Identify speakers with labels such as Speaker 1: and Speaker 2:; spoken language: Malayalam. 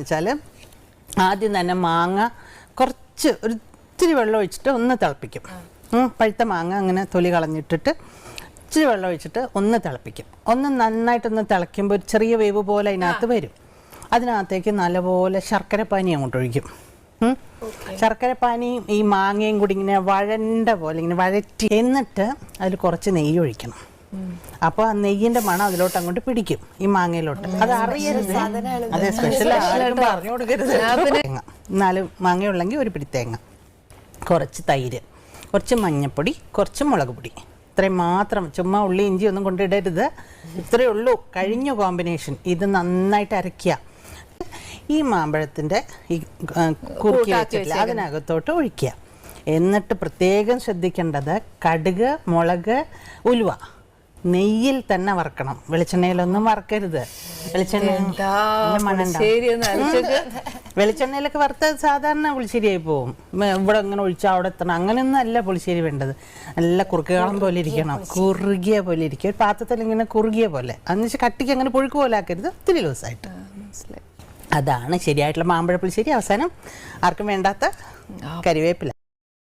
Speaker 1: വെച്ചാൽ ആദ്യം തന്നെ മാങ്ങ കുറച്ച് ഒരു ഇച്ചിരി വെള്ളം ഒഴിച്ചിട്ട് ഒന്ന് തിളപ്പിക്കും. പഴുത്ത മാങ്ങ അങ്ങനെ തൊലി കളഞ്ഞിട്ടിട്ട് ഇച്ചിരി വെള്ളം ഒഴിച്ചിട്ട് ഒന്ന് തിളപ്പിക്കും. ഒന്ന് നന്നായിട്ടൊന്ന് തിളയ്ക്കുമ്പോൾ ഒരു ചെറിയ വേവ് പോലെ അതിനകത്ത് വരും. അതിനകത്തേക്ക് നല്ലപോലെ ശർക്കര പാനി അങ്ങോട്ട് ഒഴിക്കും. ശർക്കര പാനിയും ഈ മാങ്ങയും കൂടി ഇങ്ങനെ വഴണ്ട പോലെ ഇങ്ങനെ വഴറ്റി എന്നിട്ട് അതിൽ കുറച്ച് നെയ്യ് ഒഴിക്കണം. അപ്പോൾ നെയ്യിന്റെ മണം അതിലോട്ട് അങ്ങോട്ട് പിടിക്കും ഈ മാങ്ങയിലോട്ട്. അത് അറിയരുത്. അതെ സ്പെഷ്യൽ പറഞ്ഞു കൊടുക്കരുത്. തേങ്ങ. നാല് മാങ്ങയുള്ളെങ്കിൽ ഒരു പിടി തേങ്ങ. കുറച്ച് തൈര് കുറച്ച് മഞ്ഞപ്പൊടി കുറച്ച് മുളക് പൊടി. ഇത്രയും മാത്രം. ചുമ്മാ ഉള്ളി ഇഞ്ചി ഒന്നും കൊണ്ടിടരുത്. ഇത്രയേ ഉള്ളൂ. കഴിഞ്ഞ കോമ്പിനേഷൻ ഇത് നന്നായിട്ട് അരയ്ക്കുക. ഈ മാമ്പഴത്തിന്റെ ഈ കുറുക്കി വെച്ചിട്ടില്ല അതിനകത്തോട്ട് ഒഴിക്കുക. എന്നിട്ട് പ്രത്യേകം ശ്രദ്ധിക്കേണ്ടത് കടുക് മുളക് ഉലുവ. നെയ്യിൽ തന്നെ വറക്കണം. വെളിച്ചെണ്ണയിലൊന്നും വറക്കരുത്. വെളിച്ചെണ്ണ വെളിച്ചെണ്ണയിലൊക്കെ വറുത്ത സാധാരണ പുളിശ്ശേരിയായി പോവും. മ- ഇവിടെ അങ്ങനെ ഒഴിച്ചാൽ അവിടെ എത്തണം. അങ്ങനെയൊന്നും അല്ല പുളിശ്ശേരി വേണ്ടത്. നല്ല കുറുക്കുകാളം പോലെ ഇരിക്കണം. കുറുകിയ പോലെ ഇരിക്കും. ഒരു പാത്രത്തിൽ ഇങ്ങനെ കുറുകിയ പോലെ. അന്ന് വെച്ചാൽ കട്ടിക്ക് അങ്ങനെ പുഴുക്ക് പോലെ ആക്കരുത്. ഒത്തിരി ലൂസായിട്ട്
Speaker 2: മനസ്സിലായി.
Speaker 1: അതാണ് ശരിയായിട്ടുള്ള മാമ്പഴ പുളിശ്ശേരി. അവസാനം ആർക്കും വേണ്ടാത്ത കരിവേപ്പില.